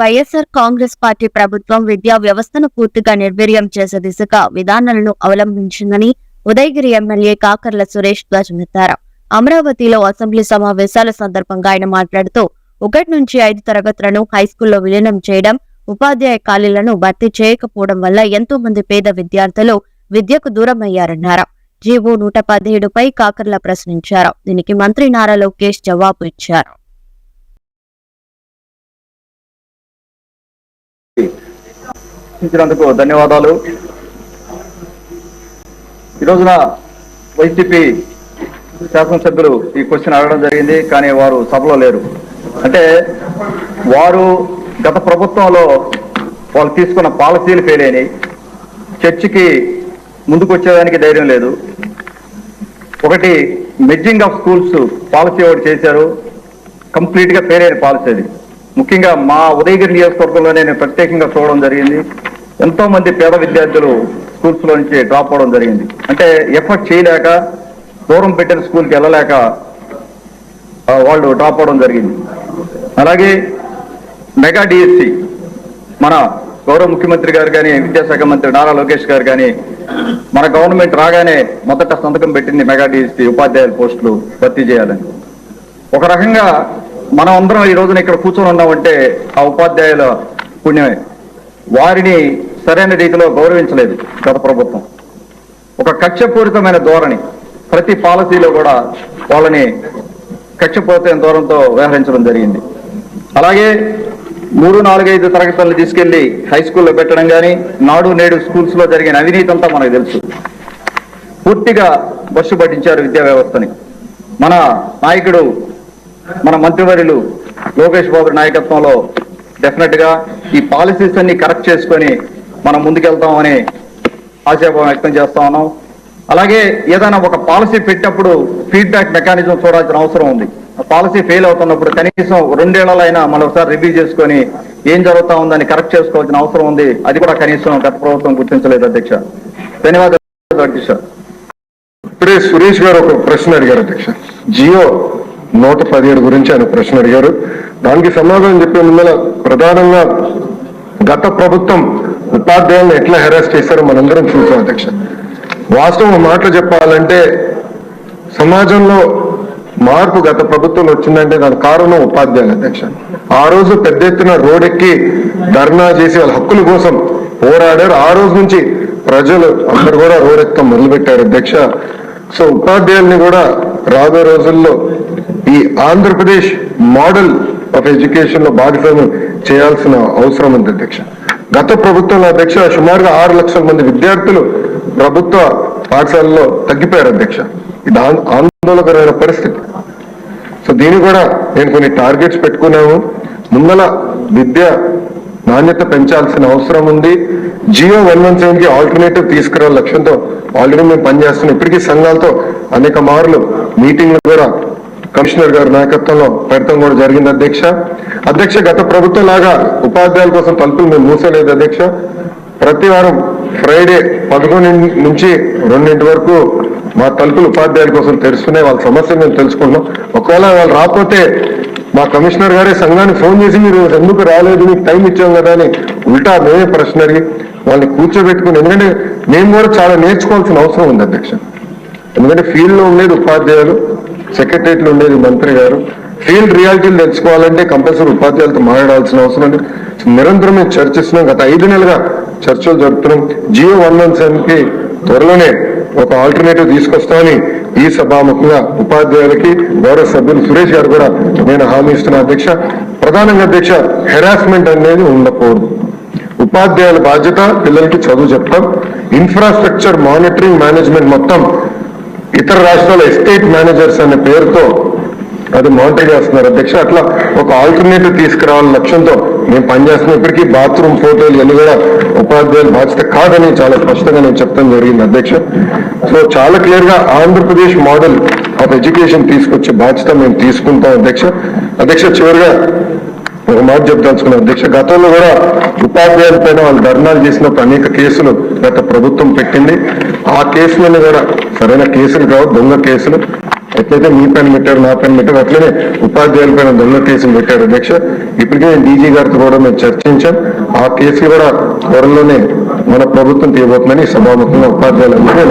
YSR Congress party ప్రభుత్వం విద్యా వ్యవస్థను పూర్తిగా నిర్వీర్యం చేసే దిశగా విధానాలను అవలంబించిందని ఉదయగిరి ఎమ్మెల్యే కాకర్ల సురేష్ ధ్వజమెత్తారు అమరావతిలో అసెంబ్లీ సమావేశాల సందర్భంగా ఆయన మాట్లాడుతూ ఒకటి నుంచి ఐదు తరగతులను హైస్కూల్లో విలీనం చేయడం ఉపాధ్యాయ ఖాళీలను భర్తీ చేయకపోవడం వల్ల ఎంతో మంది పేద విద్యార్థులు విద్యకు దూరమయ్యారన్నారు. జీవో నూట పదిహేడుపై కాకర్ల ప్రశ్నించారు. దీనికి మంత్రి నారా లోకేష్ జవాబు ఇచ్చారు. ఇచ్చినందుకు ధన్యవాదాలు. ఈ రోజున వైసీపీ శాసనసభ్యులు ఈ క్వశ్చన్ అడగడం జరిగింది కానీ వారు సభలో లేరు. అంటే వారు గత ప్రభుత్వంలో వాళ్ళు తీసుకున్న పాలసీలు ఫెయిల్ అయినాయి. చర్చికి ముందుకు వచ్చేదానికి ధైర్యం లేదు. ఒకటి మెడ్జింగ్ ఆఫ్ స్కూల్స్ పాలసీ ఒకటి చేశారు. కంప్లీట్గా ఫెయిల్ అయిన పాలసీ అది. ముఖ్యంగా మా ఉదయగిరి నియోజకవర్గంలో నేను ప్రత్యేకంగా చూడడం జరిగింది. ఎంతో మంది పేద విద్యార్థులు స్కూల్స్లో నుంచి డ్రాప్ అవడం జరిగింది. అంటే ఎఫర్ట్ చేయలేక దూరం పెట్టిన స్కూల్కి వెళ్ళలేక వాళ్ళు డ్రాప్ అవడం జరిగింది. అలాగే మెగా డిఎస్సి మన గౌరవ ముఖ్యమంత్రి గారు కానీ విద్యాశాఖ మంత్రి నారా లోకేష్ గారు కానీ మన గవర్నమెంట్ రాగానే మొదట సంతకం పెట్టింది మెగా డిఎస్సి ఉపాధ్యాయుల పోస్టులు భర్తీ చేయాలని. ఒక రకంగా మనం అందరం ఈ రోజున ఇక్కడ కూర్చొని ఉన్నామంటే ఆ ఉపాధ్యాయుల పుణ్యమే. వారిని సరైన రీతిలో గౌరవించలేదు గత ప్రభుత్వం. ఒక కక్షపూరితమైన ధోరణి ప్రతి పాలసీలో కూడా వాళ్ళని కక్షపూరితమైన ధోరణితో వ్యవహరించడం జరిగింది. అలాగే మూడు నాలుగైదు తరగతులను తీసుకెళ్ళి హై స్కూల్లో పెట్టడం కానీ నాడు నేడు స్కూల్స్లో జరిగిన అవినీతి అంతా మనకు తెలుసు. పూర్తిగా బస్సు పట్టించారు విద్యా వ్యవస్థని. మన నాయకుడు మన మంత్రివర్యులు లోకేష్ బాబు నాయకత్వంలో డెఫినెట్గా ఈ పాలసీస్ అన్ని కరెక్ట్ చేసుకొని మనం ముందుకెళ్తామని ఆశాభావం వ్యక్తం చేస్తా ఉన్నాం. అలాగే ఏదైనా ఒక పాలసీ పెట్టినప్పుడు ఫీడ్బ్యాక్ మెకానిజం చూడాల్సిన అవసరం ఉంది. పాలసీ ఫెయిల్ అవుతున్నప్పుడు కనీసం రెండేళ్ళైనా మనం ఒకసారి రివ్యూ చేసుకొని ఏం జరుగుతా ఉందని కరెక్ట్ చేసుకోవాల్సిన అవసరం ఉంది. అది కూడా కనీసం గత ప్రభుత్వం గుర్తించలేదు అధ్యక్ష. ధన్యవాదాలు అధ్యక్ష. ఇప్పుడే సురేష్ గారు ఒక ప్రశ్న అడిగారు అధ్యక్ష. జియో నూట పదిహేడు గురించి ఆయన ప్రశ్న అడిగారు. దానికి సమాధానం చెప్పే ముందర ప్రధానంగా గత ప్రభుత్వం ఉపాధ్యాయులను ఎట్లా హెరాస్ చేశారో మనందరం చూసాం అధ్యక్ష. వాస్తవం మాటలు చెప్పాలంటే సమాజంలో మార్పు గత ప్రభుత్వంలో వచ్చిందంటే దాని కారణం ఉపాధ్యాయులు అధ్యక్ష. ఆ రోజు పెద్ద ఎత్తున రోడెక్కి ధర్నా చేసి వాళ్ళ హక్కుల కోసం పోరాడారు. ఆ రోజు నుంచి ప్రజలు అందరు కూడా రోడెక్కడం మొదలుపెట్టారు అధ్యక్ష. సో ఉపాధ్యాయుల్ని కూడా రాబోయే రోజుల్లో ఈ ఆంధ్రప్రదేశ్ మోడల్ ఆఫ్ ఎడ్యుకేషన్లో భాగస్వామ్యం చేయాల్సిన అవసరం ఉంది అధ్యక్ష. గత ప్రభుత్వంలో అధ్యక్ష సుమారుగా ఆరు లక్షల మంది విద్యార్థులు ప్రభుత్వ పాఠశాలలో తగ్గిపోయారు అధ్యక్ష. ఇది ఆందోళనకరమైన పరిస్థితి. సో దీన్ని కూడా నేను కొన్ని టార్గెట్స్ పెట్టుకున్నాము ముందల విద్య నాణ్యత పెంచాల్సిన అవసరం ఉంది. జియో వన్ వన్ సెవెన్కి ఆల్టర్నేటివ్ తీసుకురావాలి లక్ష్యంతో ఆల్రెడీ మేము పనిచేస్తున్నాం. ఇప్పటికీ సంఘాలతో అనేక మార్లు మీటింగ్లు కూడా కమిషనర్ గారి నాయకత్వంలో పెడతాం కూడా జరిగింది అధ్యక్ష. అధ్యక్ష గత ప్రభుత్వం లాగా ఉపాధ్యాయుల కోసం తలుపులు మేము మూసలేదు అధ్యక్ష. ప్రతి వారం ఫ్రైడే పదకొండు నుంచి రెండింటి వరకు మా తలుపులు ఉపాధ్యాయుల కోసం తెరుస్తున్నాయి. వాళ్ళ సమస్య మేము తెలుసుకుంటున్నాం. ఒకవేళ వాళ్ళు రాకపోతే మా కమిషనర్ గారే సంఘానికి ఫోన్ చేసి మీరు ఎందుకు రాలేదు మీకు టైం ఇచ్చాం కదా అని ఉల్టా మేమే ప్రశ్న అడిగి వాళ్ళని కూర్చోబెట్టుకుని ఎందుకంటే మేము కూడా చాలా నేర్చుకోవాల్సిన అవసరం ఉంది అధ్యక్ష. ఎందుకంటే ఫీల్డ్లో ఉండేది ఉపాధ్యాయులు. సెక్రటరేట్లో ఉండేది మంత్రి గారు. ఫీల్డ్ రియాలిటీలు తెలుసుకోవాలంటే కంపల్సరీ ఉపాధ్యాయులతో మాట్లాడాల్సిన అవసరం ఉంది నిరంతరం మేము చర్చిస్తున్నాం. గత ఐదు నెలలుగా చర్చలు జరుపుతున్నాం. జియో వన్ వన్ సెవెన్కి త్వరలోనే ఒక ఆల్టర్నేటివ్ తీసుకొస్తామని ఈ సభాముఖంగా ఉపాధ్యాయులకి గౌరవ సభ్యులు సురేష్ గారు కూడా నేను హామీ ఇస్తున్నా అధ్యక్ష. ప్రధానంగా అధ్యక్ష హెరాస్మెంట్ అనేది ఉండకూడదు. ఉపాధ్యాయుల బాధ్యత పిల్లలకి చదువు చెప్తాం ఇన్ఫ్రాస్ట్రక్చర్ మానిటరింగ్ మేనేజ్మెంట్ మొత్తం ఇతర రాష్ట్రాల ఎస్టేట్ మేనేజర్స్ అనే పేరుతో అది మానిటర్ చేస్తున్నారు. అధ్యక్ష అట్లా ఒక ఆల్టర్నేటివ్ తీసుకురావాలని లక్ష్యంతో మేము పనిచేస్తున్నాం ఇప్పటికీ బాత్రూమ్ ఫోటోలు ఇవన్నీ కూడా ఉపాధ్యాయుల బాధ్యత కాదని చాలా స్పష్టంగా నేను చెప్తాం జరిగింది అధ్యక్ష. సో చాలా క్లియర్గా ఆంధ్రప్రదేశ్ మోడల్ ఆఫ్ ఎడ్యుకేషన్ తీసుకొచ్చే బాధ్యత మేము తీసుకుంటాం అధ్యక్ష. అధ్యక్ష చివరిగా ఒక మాట చెప్తాల్సుకున్నాం అధ్యక్ష గతంలో కూడా ఉపాధ్యాయుల పైన వాళ్ళు ధర్నాలు చేసినప్పుడు అనేక కేసులు గత ప్రభుత్వం పెట్టింది. ఆ కేసులను కూడా సరైన కేసులు కావు దొంగ కేసులు. ఎట్లయితే మీ పైన పెట్టారు నా పైన పెట్టారు అట్లనే ఉపాధ్యాయుల పైన దొంగ కేసులు పెట్టారు. అధ్యక్ష ఇప్పటికే నేను డీజీ గారితో కూడా మేము చర్చించాం. ఆ కేసు కూడా త్వరలోనే మన ప్రభుత్వం తీయబోతుందని సభాముఖంగా ఉపాధ్యాయులందరినీ